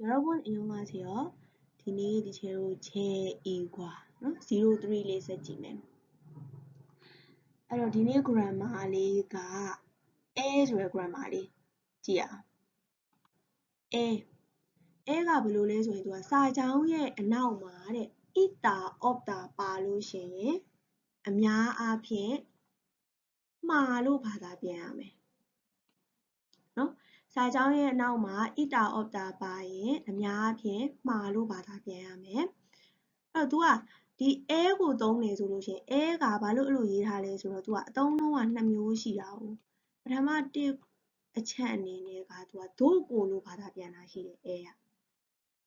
여러분 안녕하세요. 디니 디체로 제2과နော်03လေးဆက်ကြည့်မယ်အဲ့တော့ဒီနေ့ grammar လေးက a ဆိုတဲ့ grammar လေးကြည့်အောင် a a ကဘယ်လိုလဲဆိုရင်သူကစာကြောင်းရဲ့အနောက်မှာတဲ့ ita of တာပါလို့ရှိရင်အများအားဖြင့်မှားလို့ဘာသာပြန်ရမယ်နော် စာကြောင်းရဲ့အနောက်မှာ ita of တာပါရင်အများအားဖြင့်မှားလို့ဘာသာပြန်ရမယ်အဲ့တော့ तू ကဒီ a ကိုသုံးနေဆိုလို့ရှိရင် a ကဘာလို့အဲ့လိုရေးထားလဲဆိုတော့ तू ကအသုံးလုံးကနှစ်မျိုးရှိတာ哦ပထမတစ်အချက်အနေနဲ့က तू ကဒုကိုလို့ဘာသာပြန်တာရှိတယ် a က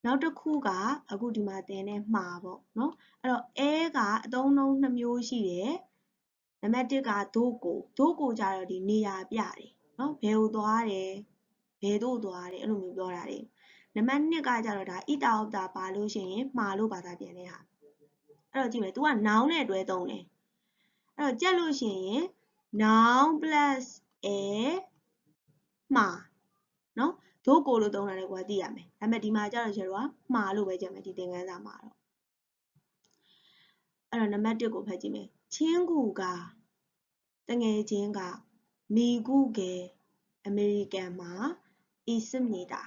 နောက်တစ်ခုကအခုဒီမှာသင်တဲ့မှာပေါ့နော်အဲ့တော့ a ကအသုံးလုံးနှစ်မျိုးရှိတယ်နံပါတ်1ကဒုကိုဒုကိုကြတော့ဒီနေရာပြတယ်နော်ဘယ်ကိုသွားတယ် ဘယ်သို့သွားတယ်အဲ့လိုမျိုးပြောတာတွေနံပါတ်2ကကြတော့ဒါ ita of တာပါလို့ရှိရင်မှာလို့ဘာသာပြန်တဲ့ဟာအဲ့တော့ကြည့်မယ် तू က noun နဲ့တွဲသုံးတယ်အဲ့တော့ကြက်လို့ရှိရင် noun plus a မှာနော်ဒုကိုလို့သုံးတာလည်းကိုယ်သိရမယ်ဒါပေမဲ့ဒီမှာကြတော့ကျတော့မှာလို့ပဲကြက်မယ်ဒီသင်ခန်းစာမှာတော့အဲ့တော့နံပါတ်1ကိုဖတ်ကြည့်မယ်ချင်းကူကတငယ်ချင်းကမိကုကဲအမေရိကန်မှာ အီစမနေတာ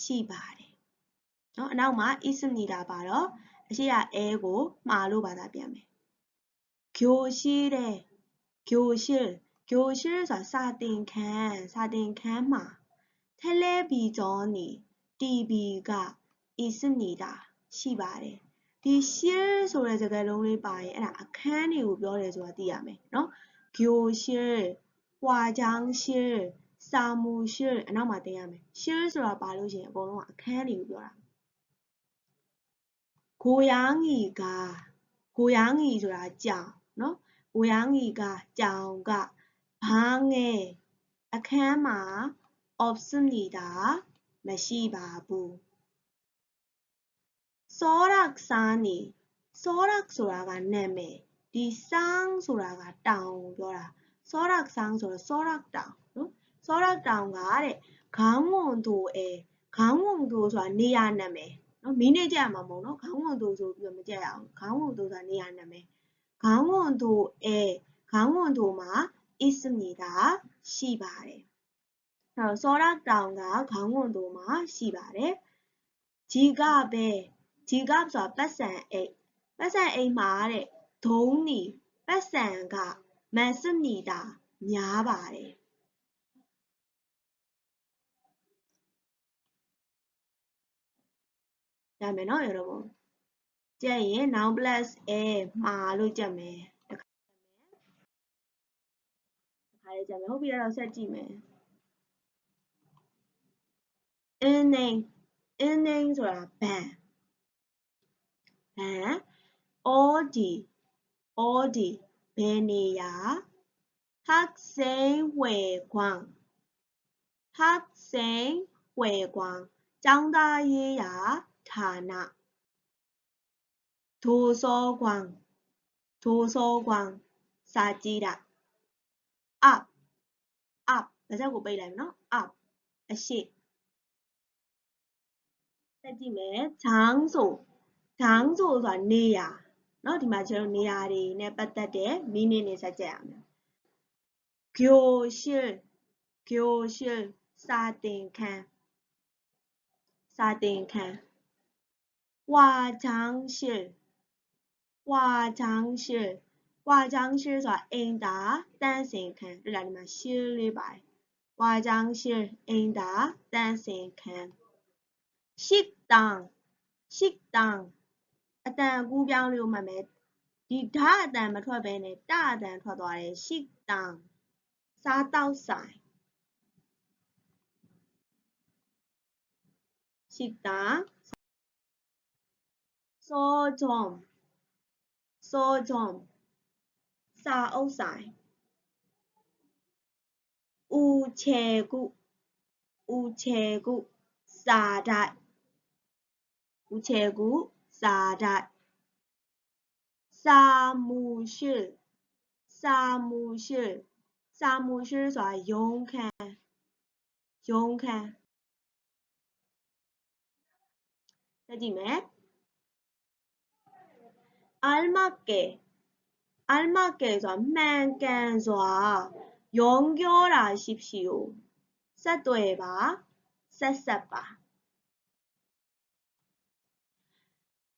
ရှိပါတယ်နော်အနောက်မှာအီစမနေတာပါတော့အရှိကအဲကိုမှာလို့ဘာသာပြန်မယ်교실에 교실 교실ဆိုတာစာသင်ခန်းစာသင်ခန်းမှာ텔레비전이 TV က 있습니다ရှိပါတယ်ဒီ share ဆိုတဲ့စကားလုံးလေးပါရင်အဲ့ဒါအခန်းတွေကိုပြောတယ်ဆိုတာသိရမယ်နော်교실化妆室 စာမူရှယ်အနောက်မှာတင်ရမယ်ရှယ်ဆိုတာပါလို့ရှိရင်အကုန်လုံးကအခန်းတွေကိုပြောတာဂိုယာငီကဂိုယာငီဆိုတာကြောင်နော်ဂိုယာငီကကြောင်ကဘာငယ်အခန်းမှာ option နေတာမရှိပါဘူးစောရက်စာနီစောရက်ဆိုတာကနာမည်ဒီ sang ဆိုတာကတောင်ပြောတာစောရက် sang ဆိုတော့စောရက်တောင်နော် စောရတောင်ကတဲ့ခေါင်းဝန်သူအဲခေါင်းဝန်သူဆိုတာနေရနာမည်နော်မင်းနဲ့ကြရမှာမဟုတ်နော်ခေါင်းဝန်သူဆိုပြီးတော့မကြက်ရအောင်ခေါင်းဝန်သူဆိုတာနေရနာမည်ခေါင်းဝန်သူအဲခေါင်းဝန်သူမှာအစ်စမီတာရှိပါတယ်အဲတော့စောရတောင်ကခေါင်းဝန်သူမှာရှိပါတယ်ဂျီကပဲဂျီကဆိုတာပတ်စံအိတ်ပတ်စံအိတ်မှာတဲ့ဒုံးနီပတ်စံကမန်စမီတာများပါတယ် ရမယ်နော်အဲ့တော့ပေါ့ကြက်ရင် noun plus a မှာလို့ကြက်မယ်တခါတခါလေးကြက်မယ်ဟုတ်ပြီအဲ့တော့ဆက်ကြည့်မယ် inning inning ဆိုတာ ban ban all the all the ဘယ်နေရာ hak sei we guang hak sei we guang ចောင်းသားရေးရာ ဌာန图书馆图书馆စာကြည့်တာ up up ဒါကြောင့်ကိုပိတ်လိုက်မယ်နော် up အရှိဆက်ကြည့်မယ်ဂျန်းဆိုဂျန်းဆိုဆိုတာနေရာเนาะဒီမှာကျွန်တော်နေရာတွေနဲ့ပတ်သက်တဲ့ meaning တွေဆက်ကြည့်ရမယ်ဂျိုရှင်ဂျိုရှင်စာတင်ခန်းစာတင်ခန်း 化妆室化妆室化妆室ဆိုတာအိမ်သာတန့်စင်ခန်းတွေ့လားဒီမှာရှင်းလေးပါတယ်化妆室အိမ်သာတန့်စင်ခန်းရှစ်တန်ရှစ်တန်အတန်ကူးပြောင်းလို့မှတ်မယ်ဒီဓာအတန်မထွက်ဘဲနဲ့တအတန်ထွက်သွားတယ်ရှစ်တန်စားတောက်ဆိုင်ရှစ်တန် salton 欧赛乌切古乌切古撒寨乌切古撒寨萨木逊萨木逊萨木逊在永开永开在里面 ခန်း ဆက်ကြည့်မယ် almakke almakke ဆိုတာမှန်ကန်စွာရုံးပြောတာရှိဖြစ် ው ဆက်သွယ်ပါဆက်ဆက်ပါ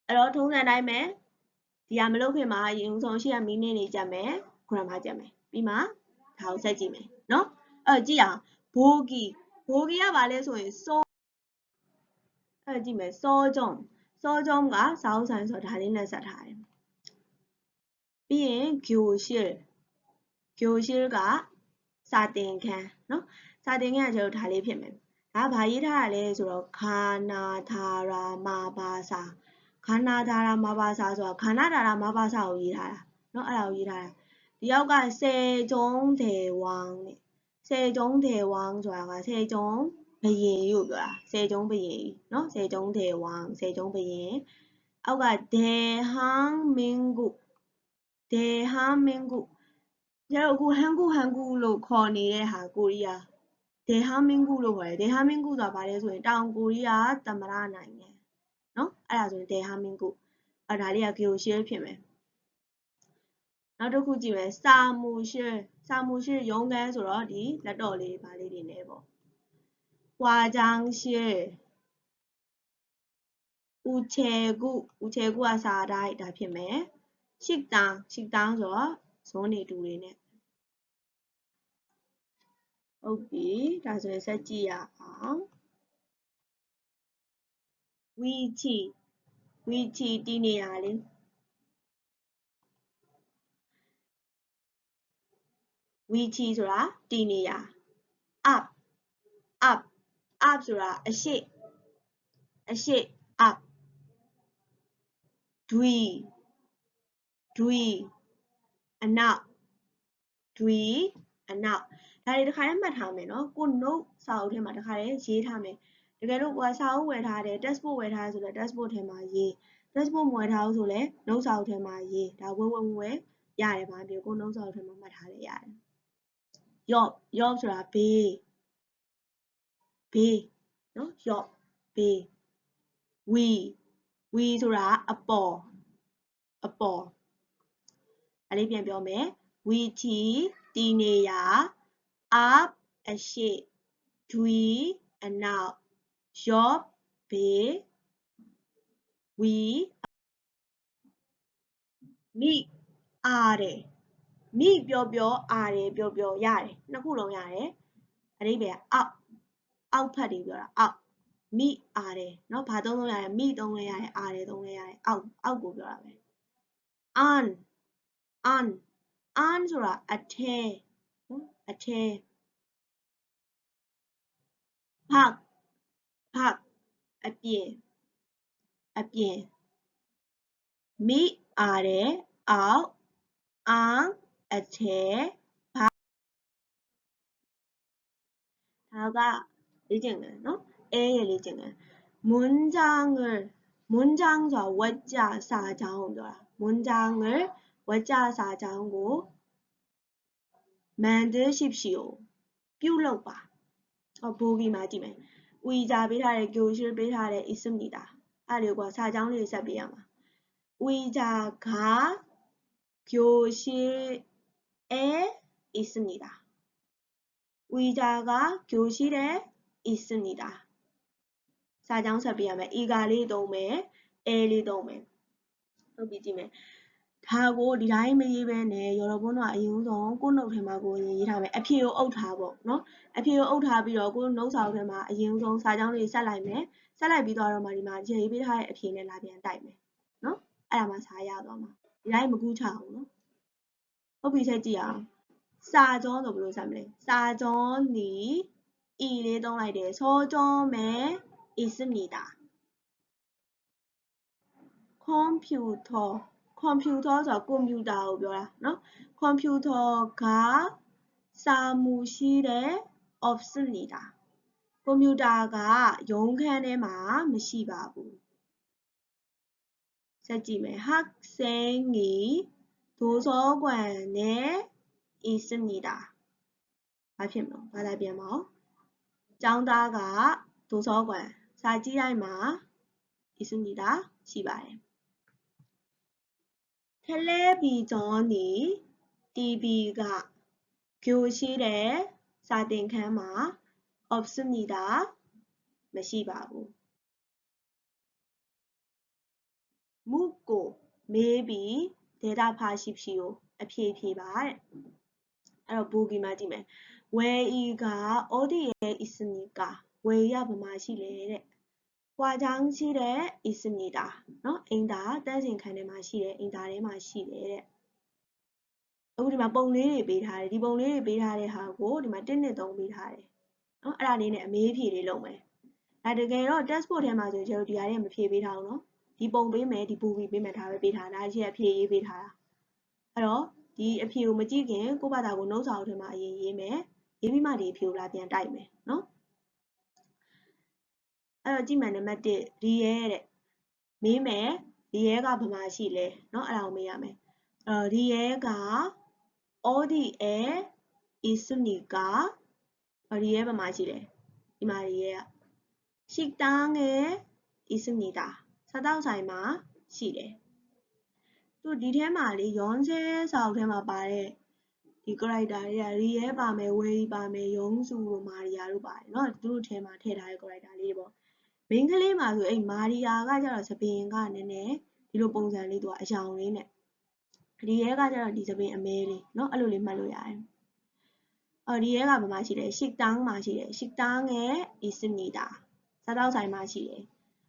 အဲ့တော့ထုံးစံတိုင်းပဲဒီဟာမလုပ်ခင်မှာအရင်ဆုံးရှိရမီနစ်နေကြမယ် grammar ကြမယ်ပြီးမှဒါကိုဆက်ကြည့်မယ်เนาะအဲ့ကြည့်အောင်ဘိုးဂီဘိုးဂီကဘာလဲဆိုရင်စောအဲ့ကြည့်မယ်စောကြုံစောကြုံကစာအုပ်ဆိုင်ဆိုတာဒါလေးနဲ့ဆက်ထားတယ် ပြီးရင်ဂိုရှစ်ဂိုရှစ်ကစာတင်ခန်းเนาะစာတင်ခန်းကကျတော့ဒါလေးဖြစ်မယ်ဒါဘာရေးထားရလဲဆိုတော့ခာနာသာရာမာဘာစာခန္ဓာဒါရာမဘာစာဆိုတာခန္ဓာဒါရာမဘာစာကိုရေးထားတာเนาะအဲ့ဒါကိုရေးထားတာဒီယောက်ကစေကျုံးဒေဝံနဲ့စေကျုံးဒေဝံဆိုတာကစေကျုံးဘယင်ကိုပြောတာစေကျုံးဘယင်เนาะစေကျုံးဒေဝံစေကျုံးဘယင်အောက်ကဒေဟန်မင်းကု ဒေဟန်မင်းကုကျတော့အခုဟန်ကုဟန်ကုလို့ခေါ်နေတဲ့ဟာကိုရီးယားဒေဟန်မင်းကုလို့ခေါ်တယ်ဒေဟန်မင်းကုဆိုတာဘာလဲဆိုရင်တောင်ကိုရီးယားသမ္မတနိုင်ငံနော်အဲ့ဒါဆိုရင်ဒေဟာမင်းကုအဲ့ဒါလေးကဂီယိုရှယ်ဖြစ်မယ်နောက်တစ်ခုကြည့်မယ်စာမူရှယ်စာမူရှယ်ရုံးခန်းဆိုတော့ဒီလက်တော်လေးပါလေးတွေနဲ့ပေါ့ဝါဂျန်းရှယ်ဦးချေကုဦးချေကုကစာတိုင်းဒါဖြစ်မယ် ရှစ်တန်းရှစ်တန်းဆိုတော့ဇုံးနေတူတွေနဲ့ဟုတ်ပြီဒါဆိုရင်ဆက်ကြည့်ရအောင်ဝီချီဝီချီတီးနေရလေဝီချီဆိုတာတီးနေရ up up up ဆိုတာအရှိအရှိ up ဒွီ ဒွီအနောက်ဒွီအနောက်ဒါတွေတစ်ခါတည်းမှတ်ထားမယ်နော်ကို note စာအုပ်ထဲမှာတစ်ခါတည်းရေးထားမယ်တကယ်လို့ကိုကစာအုပ်ဝယ်ထားတယ် textbook ဝယ်ထားတယ်ဆိုလည်း textbook ထဲမှာရေး textbook မဝယ်ထားဘူးဆိုလည်း note စာအုပ်ထဲမှာရေးဒါဝယ်ဝယ်ဝယ်ရတယ်ဘာပြောကို note စာအုပ်ထဲမှာမှတ်ထားလဲရတယ် yob yob ဆိုတာဘေးဘေးနော် yob ဘေး we we ဆိုတာအပေါ်အပေါ် အလေးပြန်ပြောမယ် we တီတီနေရ up အရှိ dwi အနောက် your ဘေး we မိအားတယ်မိပြောပြောအားတယ်ပြောပြောရတယ်နှစ်ခုလုံးရတယ်အဓိပ္ပာယ်အောက်အောက်ဖက်တွေပြောတာအောက်မိအားတယ်เนาะဘာသုံးလို့ရတယ်မိသုံးလဲရတယ်အားတယ်သုံးလဲရတယ်အောက်အောက်ကိုပြောတာပဲ on on on 소라 아테 아테 박, 박, 아비에, 아비에. 미 아래, 아우, 앙, 아체, 박. 다가 리딩은, 어? A의 리딩은 문장을 문장 좌 원자 사장, 문장을 ဝါကျစာကြောင်းကို만드십시오ပြုလုပ်ပါဟောဘိုးကြီးမှာကြည့်မယ်ဝီဂျာပေးထားတယ်ဂိုရှိပေးထားတယ်အစ်စမီတာအဲ့လိုကစာကြောင်းလေးဆက်ပေးရမှာဝီဂျာက 교실에 있습니다. 의자가 교실에 있습니다. 사장사 비하면 이가리 도매, 에리 도매. ဟုတ်ပြီကြည့်မယ် ဒါကိုဒီတိုင်းမရေးဘဲနဲ့ရော်ဘုန်းကအရင်ဆုံးကိုနှုတ်ထဲမှာကိုရေးထားမယ်အဖြေကိုအုပ်ထားပေါ့နော်အဖြေကိုအုပ်ထားပြီးတော့ကိုနှုတ်စာအုပ်ထဲမှာအရင်ဆုံးစာကြောင်းလေးဆက်လိုက်မယ်ဆက်လိုက်ပြီးတော့မှဒီမှာရေးပေးထားတဲ့အဖြေနဲ့လာပြန်တိုက်မယ်နော်အဲ့ဒါမှစာရသွားမှာဒီတိုင်းမကူးချအောင်နော်ဟုတ်ပြီချက်ကြည့်အောင်စာကြောဆိုဘယ်လိုဆက်မလဲစာကြောနီဤလေးသုံးလိုက်တယ်စောကြောမဲ있습니다 컴퓨터 computer ဆိုတာကွန်ပျူတာကိုပြောတာเนาะ computer ကစာမူရှိတဲ့ option နေတာကွန်ပျူတာကရုံးခန်းထဲမှာမရှိပါဘူးဆက်ကြည့်မယ် hack sengi ဒိုးစောကွန်နဲ့ is နေတာဘာဖြစ်မလဲဘာသာပြန်မအောင်ကျောင်းသားကဒိုးစောကွန်စာကြည့်တိုင်းမှာ is နေတာရှိပါတယ် 텔레비전이 TV가 교실에 사댕카마 없습니다. 메시바고 묻고 maybe 대답하십시오. 피해피발 그럼 보기만 하면 왜이가 어디에 있습니까? 왜야 마시래 ဟွာချောင်းရှိတဲ့ is နေတာနော်အိမ်သာတန်းစင်ခန်းထဲမှာရှိတယ်အိမ်သာထဲမှာရှိတယ်တဲ့အခုဒီမှာပုံလေးတွေပေးထားတယ်ဒီပုံလေးတွေပေးထားတဲ့ဟာကိုဒီမှာ1နဲ့3ပေးထားတယ်နော်အဲ့ဒါလေးနဲ့အမေးဖြေလေးလုပ်မယ်ဒါတကယ်တော့ test board ထဲမှာဆိုကျွန်တော်ဒီဟာတွေမဖြေပေးထားအောင်နော်ဒီပုံပေးမယ်ဒီပူပီပေးမယ်ဒါပဲပေးထားတာအရှိအဖြေရေးပေးထားတာအဲ့တော့ဒီအဖြေကိုမကြည့်ခင်ကိုယ့်ဘာသာကိုနှုတ်စာအုပ်ထဲမှာအရင်ရေးမယ်ရေးပြီးမှဒီအဖြေကိုလာပြန်တိုက်မယ်နော် အဲ့တော့ကြည့်မှန်နံပါတ်1ဒီရဲတဲ့မင်းမယ်ဒီရဲကဘာမှရှိလဲเนาะအဲ့ဒါကိုမေးရမယ်အဲ့တော့ဒီရဲက ODA isunika ဒီရဲဘာမှရှိလဲဒီမှာဒီရဲကရှိတာငယ် isumnida စားတောက်ဆိုင်မှာရှိတယ်သူဒီထဲမှာလေရွန်ဆဲဆောက်ထဲမှာပါတဲ့ဒီ character တွေက real ပါမယ် way ပါမယ်ယုံစုတို့မာရီယာတို့ပါတယ်เนาะသူတို့ထဲမှာထည့်ထားတဲ့ character လေးတွေပေါ့ မိန်းကလေးမှာဆိုအဲ့မာရီယာကကျတော့သပင်ကနည်းနည်းဒီလိုပုံစံလေးသူကအယောင်လေးနဲ့ဒီရဲကကျတော့ဒီသပင်အမဲလေးเนาะအဲ့လိုလေးမှတ်လို့ရတယ်အော်ဒီရဲကဘာမှရှိတယ်ရှစ်တောင်းမှရှိတယ်ရှစ်တောင်းရဲ့အစ်စမီတာစားတော့ဆိုင်မှရှိတယ်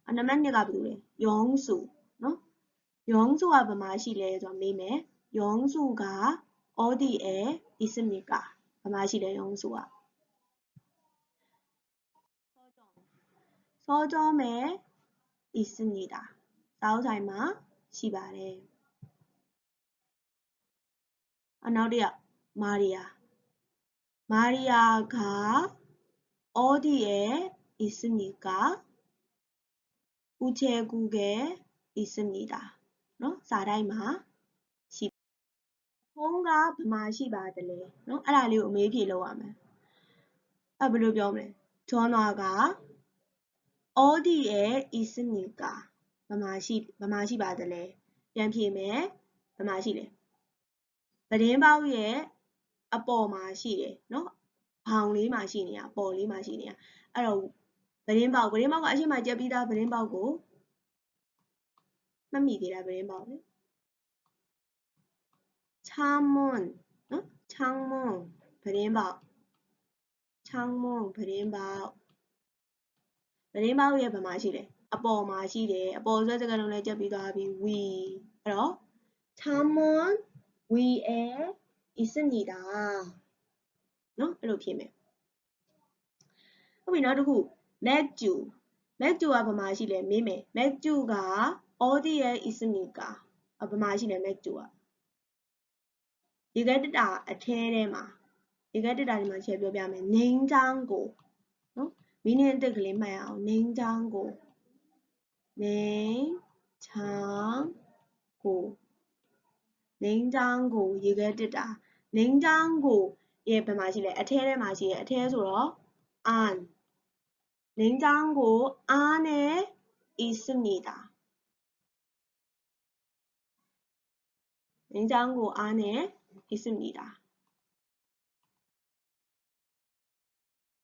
အနံပါတ်2ကဘယ်လိုလဲယုံစုเนาะယုံစုကဘာမှရှိလဲဆိုတော့မေးမယ်ယုံစုက ODA အစ်စမီကဘာမှရှိလဲယုံစုက 서점에 있습니다. 사우사이마 시바레. 아나리아 마리아. 마리아가 어디에 있습니까? 우체국에 있습니다. 너 사라이마 시 홍가 마시 바들레 너 어? 알아요. 메비 로아메 아 물론 전화가 어디에 있습니까? ဘယ်မှာရှိဘယ်မှာရှိပါသလဲပြန်ဖြေမယ်ဘယ်မှာရှိလဲပဒင်းပေါက်ရဲ့အပေါ်မှာရှိတယ်เนาะဘောင်လေးမှာရှိနေတာအပေါ်လေးမှာရှိနေတာအဲ့တော့ပဒင်းပေါက်ပဒင်းပေါက်ကအရှိမကြက်ပြီးသားပဒင်းပေါက်ကိုမှတ်မိသေးတာပဒင်းပေါက်လေ창문နော်창문ပဒင်းပေါက်창문ပဒင်းပေါက် ပဒင်းပေါက်ရဲ့ဘယ်မှာရှိလဲအပေါ်မှာရှိတယ်အပေါ်ဆွဲစကားလုံးလည်းကြက်ပြီးသွားပြီ we အဲ့တော့ 창문 위에 있습니다. နော်အဲ့လိုဖြစ်မယ်ဟုတ်ပြီနောက်တစ်ခု 맥주 맥주 ကဘာမှရှိလဲမေးမယ် 맥주 က 어디에 있습니까 အဘာမှရှိလဲ 맥주 ကရေခဲတက်တာအထဲထဲမှာရေခဲတက်တာဒီမှာချက်ပြောပြမယ်ငိမ့်ချောင်းကို 미니의 뜻 글리 마요. 냉장고. 냉장고. 냉장고. 이게 뜨다 냉장고. 예, 배마시래. 아테레 마시. 아테 소로 안. 냉장고 안에 있습니다. 냉장고 안에 있습니다.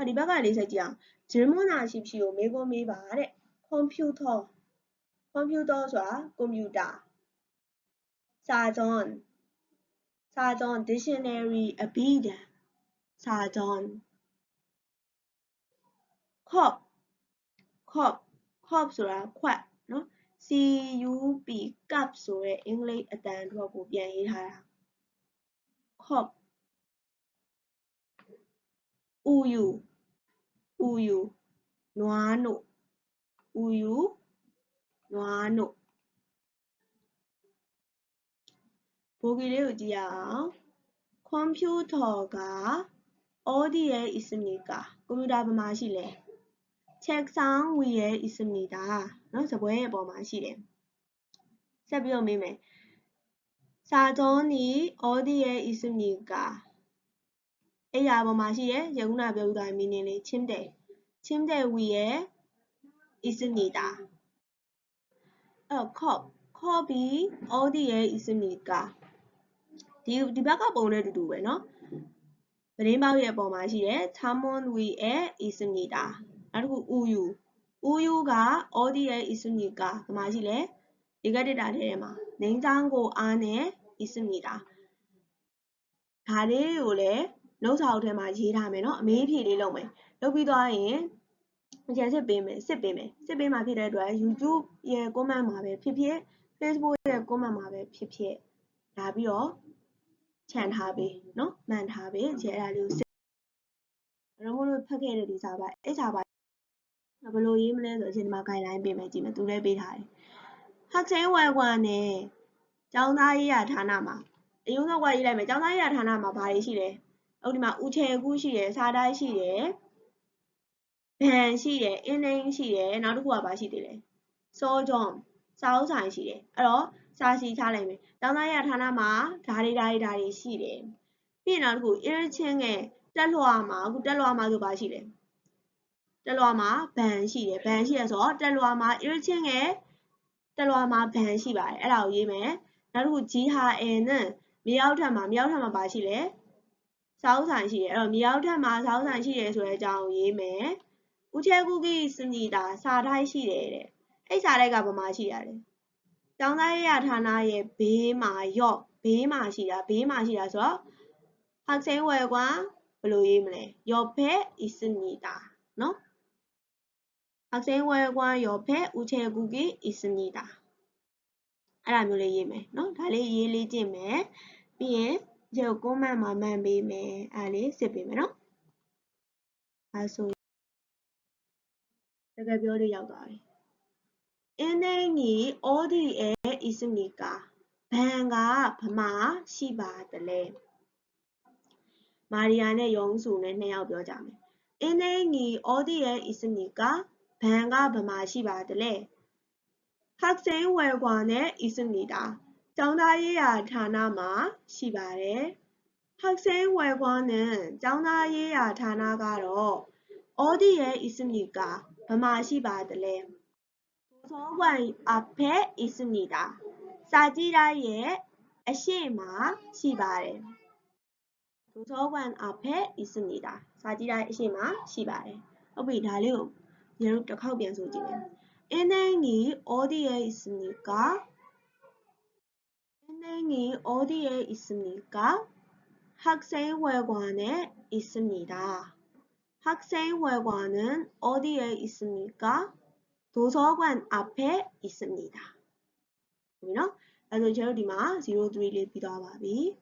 ဟာဒီဘက်ကလေးစိုက်ကြည့်အောင်ဂျေမွန်နာရှိဖြီကိုမေးခွန်းမေးပါတဲ့ကွန်ပျူတာကွန်ပျူတာဆိုတာကွန်ပျူတာစာကြွန်စာကြွန် dictionary အဘိဓာစာကြွန် cop cop cop ဆိုတာခွက်နော် cup cup ဆိုရဲအင်္ဂလိပ်အတန်အတွက်ကိုပြန်ရေးထားတာ cop ဥယူ 우유, 노아노, 우유, 노아노. 보기를 어디야? 컴퓨터가 어디에 있습니까? 꾸미라 마실래? 책상 위에 있습니다. 그래서 왜뭐 마실래? 자, 비어 미매. 사전이 어디에 있습니까? အဲ့ရပေါ်မှာရှိတယ်ရခုနပြောပြသွားတဲ့ meaning လေး침대 침대 위에 있습니다 အဲ့တော့ cop copy 어디에 있습니까 ဒီဒီဘက်ကပုံနဲ့အတူတူပဲเนาะသတင်းပေါက်ရဲ့အပေါ်မှာရှိတယ် Tamon 위에 있습니다 နောက်တစ်ခု uyu uyu က 어디에 있습니까 ဘာမှရှိလဲဒီကတစ်တာထဲမှာ냉장고 안에 있습니다 ဒါလေးကိုလည်း လုံးစာအုပ်ထဲမှာရေးထားမယ်နော်အမေးဖြေလေးလုပ်မယ်လုပ်ပြီးသွားရင်ကျန်စစ်ပေးမယ်စစ်ပေးမယ်စစ်ပေးမှဖြစ်တဲ့အတွက် YouTube ရဲ့ comment မှာပဲဖြစ်ဖြစ် Facebook ရဲ့ comment မှာပဲဖြစ်ဖြစ်လာပြီးတော့ခြံထားပေးနော်မှန်ထားပေးခြေအဲ့ဒါလေးကိုစစ်ရမို့လို့ဖတ်ခဲ့တဲ့ဒီစာပါအဲ့စာပါဘယ်လိုရေးမလဲဆိုအရင်ဒီမှာ guideline ပေးမယ်ကြည့်မယ်သူလည်းပေးထားတယ်ဟက်ချင်းဝဲကွာနဲ့ចောင်းသားရေးရဌာနမှာအရင်ကဝါရေးလိုက်မယ်ចောင်းသားရေးရဌာနမှာဘာတွေရှိလဲ ဟုတ်ဒီမှာဥချေကူးရှိတယ်စားတိုင်းရှိတယ်ဘန်ရှိတယ်အင်းင်းရှိတယ်နောက်တစ်ခုကဘာရှိသေးလဲစောဂျွန်စာအုပ်ဆိုင်ရှိတယ်အဲ့တော့စာစီချလိုက်မယ်ကျောင်းသားရေးရာဌာနမှာဓာရီဓာရီဓာရီရှိတယ်ပြီးရင်နောက်တစ်ခုအင်းချင်းငယ်တက်လွှာမှာအခုတက်လွှာမှာဆိုဘာရှိလဲတက်လွှာမှာဘန်ရှိတယ်ဘန်ရှိရဆိုတော့တက်လွှာမှာအင်းချင်းငယ်တက်လွှာမှာဘန်ရှိပါတယ်အဲ့ဒါကိုရေးမယ်နောက်တစ်ခု G ဟာ N နဲ့မြေအောက်ထပ်မှာမြေအောက်ထပ်မှာပါရှိလဲ စာအုပ်ဆိုင်ရှိတယ်အဲ့တော့မြေရောက်ထပ်မှာစာအုပ်ဆိုင်ရှိတယ်ဆိုတဲ့အကြောင်းရေးမယ်ဦးချဲကူကီစင်ကြီးတာစာတိုင်းရှိတယ်တဲ့အဲ့စာတိုင်းကဘာမှရှိရလဲကျောင်းသားရေးရဌာနရဲ့ဘေးမှာရော့ဘေးမှာရှိတာဘေးမှာရှိတာဆိုတော့ဟာဆဲဝဲကွာဘယ်လိုရေးမလဲယောဖဲအစ်စင်ကြီးတာနော်ဟာဆဲဝဲကွာယောဖဲဦးချဲကူကီအစ်စင်ကြီးတာအဲ့ဒါမျိုးလေးရေးမယ်နော်ဒါလေးရေးလေးကျင့်မယ်ပြီးရင် ဒီကို comment မှာမှန်ပေးမယ်အဲ့လေးစစ်ပေးမယ်နော်အဲဆိုတကယ်ပြောလို့ရောက်သွားပြီအင်းသိန်းကြီး ODA 있습니까ဘန်ကဗမာရှိပါတယ်လေမာရီယာနဲ့ယုံစုနဲ့နှစ်ယောက်ပြောကြမယ်အင်းသိန်းကြီး ODA 있습니까ဘန်ကဗမာရှိပါတယ်လေ학생 월관에 있습니다. 정다예야 다나마 시바레 학생 월관은 정다예야 다나가로 어디에 있습니까? 버마 시바들레 도서관 앞에 있습니다. 사지라의 아시마 시바레 도서관 앞에 있습니다. 사지라의 아시마 시바레 ဟုတ်ပြီဒါလေးကိုညီတို့တစ်ခေါက်ပြန်ဆိုကြည့်မယ် 은행이 어디에 있습니까? 선생이 어디에 있습니까? 학생회관에 있습니다. 학생회관은 어디에 있습니까? 도서관 앞에 있습니다. 그러면, 那就这里嘛，zero three 바비.